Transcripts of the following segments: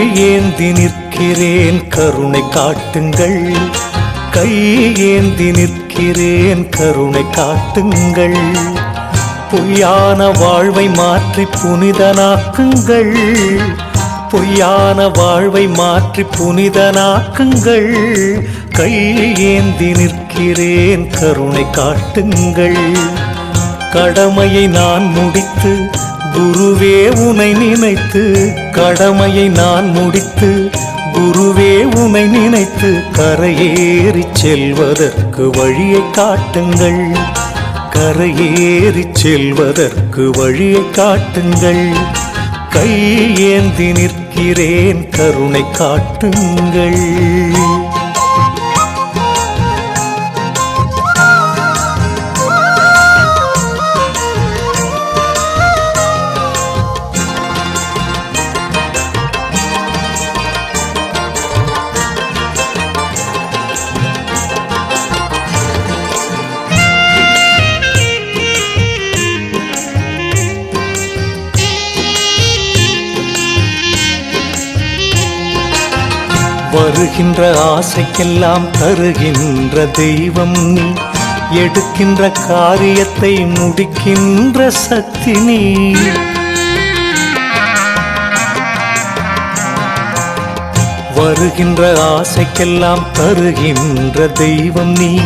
ஏந்தி நிற்கிறேன் கருணை காட்டுங்கள். கை ஏந்தி நிற்கிறேன் கருணை காட்டுங்கள். பொய்யான வாழ்வை மாற்றி புனிதனாக்குங்கள். பொய்யான வாழ்வை மாற்றி புனிதனாக்குங்கள். கை ஏந்தி நிற்கிறேன் கருணை காட்டுங்கள். கடமையை நான் முடித்து குருவே உனை நினைத்து கடமையை நான் முடித்து குருவே உனை நினைத்து கரையேறி செல்வதற்கு வழியை காட்டுங்கள். கரையேறி செல்வதற்கு வழியை காட்டுங்கள். கை ஏந்தி நிற்கிறேன் கருணை காட்டுங்கள். வருகின்ற ஆசைக்கெல்லாம் தருகின்ற தெய்வம். நீ எடுக்கின்ற காரியத்தை முடிக்கின்ற சக்தி நீ. வருகின்ற ஆசைக்கெல்லாம் தருகின்ற தெய்வம் நீ.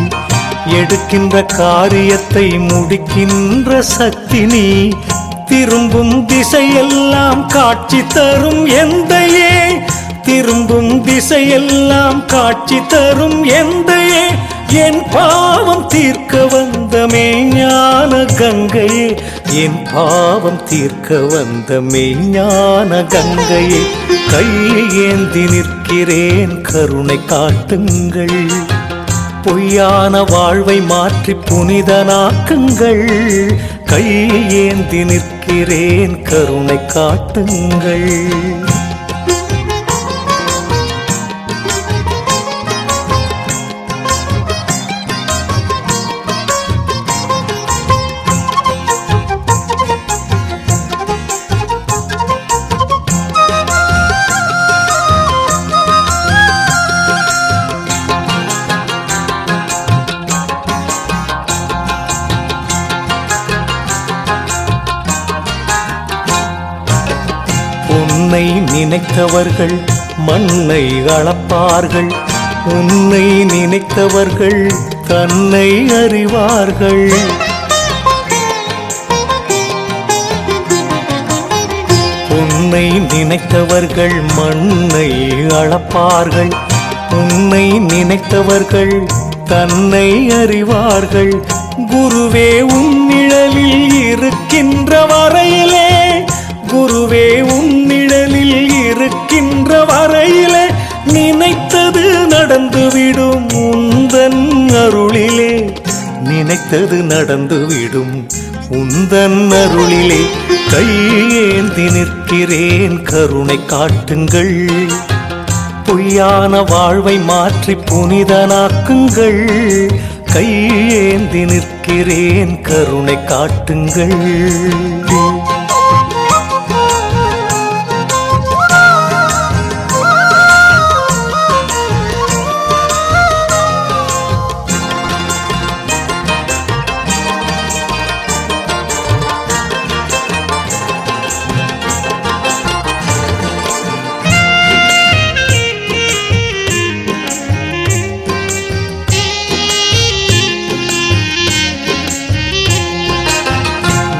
எடுக்கின்ற காரியத்தை முடிக்கின்ற சக்தி நீ. திரும்பும் திசையெல்லாம் காட்சி தரும் எந்தையே திரும்பும் திசையெல்லாம் காட்சி தரும் எந்தையே என் பாவம் தீர்க்க வந்த மெய்ஞான கங்கையே. என் பாவம் தீர்க்க வந்த மெய்ஞான கங்கையே. கையை ஏந்தி நிற்கிறேன் கருணை காட்டுங்கள். பொய்யான வாழ்வை மாற்றி புனிதனாக்குங்கள். கையை ஏந்தி நிற்கிறேன் கருணை காட்டுங்கள். உன்னை நினைத்தவர்கள் மண்ணை அளப்பார்கள். உன்னை நினைத்தவர்கள் தன்னை அறிவார்கள். உன்னை நினைத்தவர்கள் மண்ணை அளப்பார்கள். உன்னை நினைத்தவர்கள் தன்னை அறிவார்கள். குருவே உன் நிழலில் இருக்கின்ற வரையிலே குருவே நினைத்தது நடந்துவிடும் உந்தன் அருளிலே கையேந்தி நிற்கிறேன். கருணை காட்டுங்கள். பொய்யான வாழ்வை மாற்றி புனிதனாக்குங்கள். கையேந்தி நிற்கிறேன். கருணை காட்டுங்கள்.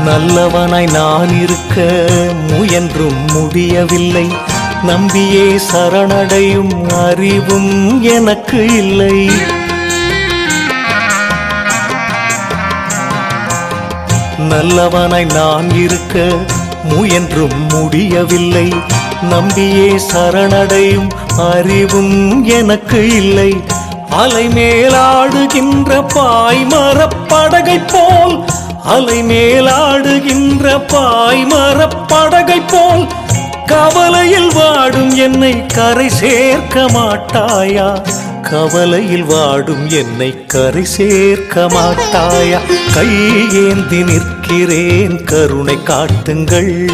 நல்லவனாய் நான் இருக்க முயன்றும் முடியவில்லை. நம்பியே சரணடையும் அறிவும் எனக்கு இல்லை. நல்லவனாய் நான் இருக்க முயன்றும் முடியவில்லை. நம்பியே சரணடையும் அறிவும் எனக்கு இல்லை. அலை மேலாடுகின்ற பாய்மரப்படகை போல் அலை மேலாடுகின்ற பாய்மரப்படகை போல் கவலையில் வாடும் என்னை கரை சேர்க்க மாட்டாயா? கவலையில் வாடும் என்னை கரை சேர்க்க மாட்டாயா? கையேந்தி நிற்கிறேன் கருணை காட்டுங்கள்.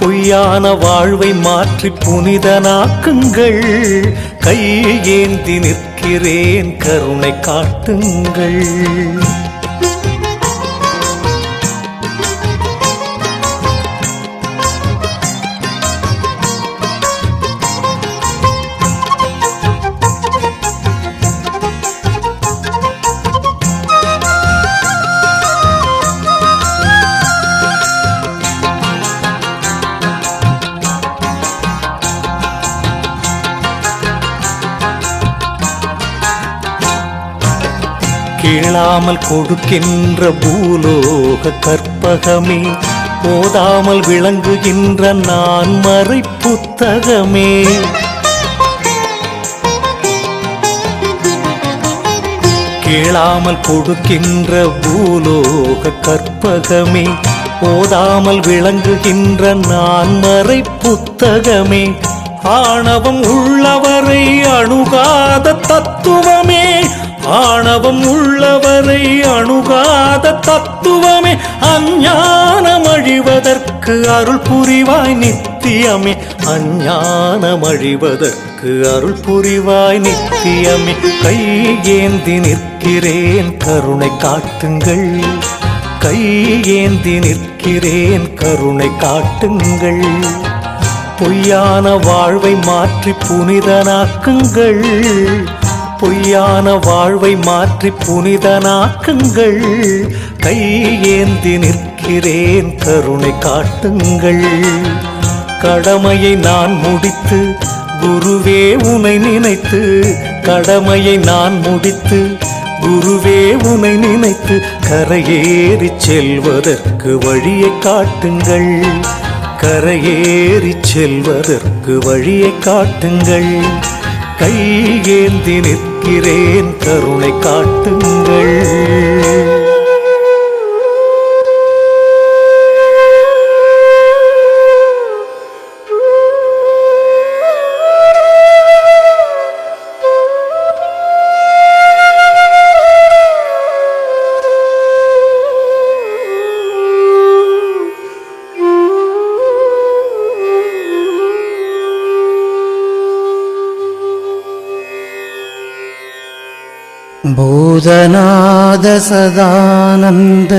பொய்யான வாழ்வை மாற்றி புனிதனாக்குங்கள். கை ஏந்தி நிற்கிறேன் கருணை காட்டுங்கள். கேளாமல் கொடுக்கின்ற பூலோக கற்பகமே போதாமல் விளங்குகின்ற நான் மறை புத்தகமே. கேளாமல் கொடுக்கின்ற பூலோக கற்பகமே போதாமல் விளங்குகின்ற நான் மறை புத்தகமே. ஆணவம் உள்ளவரை அணுகாத தத்துவமே ஆணவம் உள்ளவரை அணுகாத தத்துவமே அஞ்ஞானம் அழிவதற்கு அருள் புரிவாய் நித்தியமே. அஞ்ஞானம் அழிவதற்கு அருள் புரிவாய் நித்தியமே. கை ஏந்தி நிற்கிறேன் கருணை காட்டுங்கள். கை ஏந்தி நிற்கிறேன் கருணை காட்டுங்கள். பொய்யான வாழ்வை மாற்றி புனிதனாக்குங்கள். பொய்யான வாழ்வை மாற்றி புனிதனாக்குங்கள். கை ஏந்தி நிற்கிறேன் கருணை காட்டுங்கள். கடமையை நான் முடித்து குருவே உனை நினைத்து. கடமையை நான் முடித்து குருவே உனை நினைத்து. கரையேறி செல்வதற்கு வழியை காட்டுங்கள். கரையேறி செல்வதற்கு வழியை காட்டுங்கள். கையேந்தி நிற்கிறேன். கருணை காட்டுங்கள். பூதநாத சதானந்த.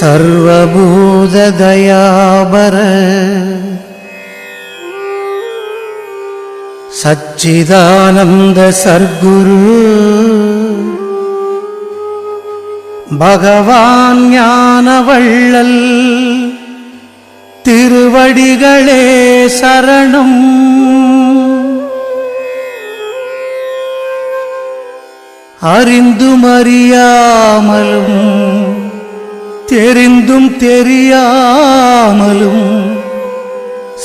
சர்வபூததயாபர சச்சிதானந்த சர்க்குரு. பகவான் ஞானவள்ளல் திருவடிகளே சரணம். அறிந்தும் அறியாமலும் தெரிந்தும் தெரியாமலும்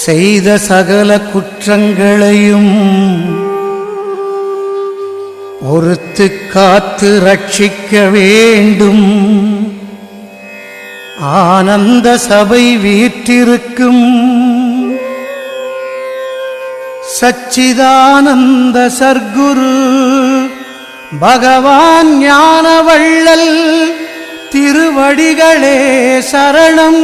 செய்த சகல குற்றங்களையும் ஒருத்து காத்து ரட்சிக்க வேண்டும். ஆனந்த சபை வீற்றிருக்கும். சச்சிதானந்த சர்க்குரு பகவான் ஞானவள்ளல் திருவடிகளே சரணம்.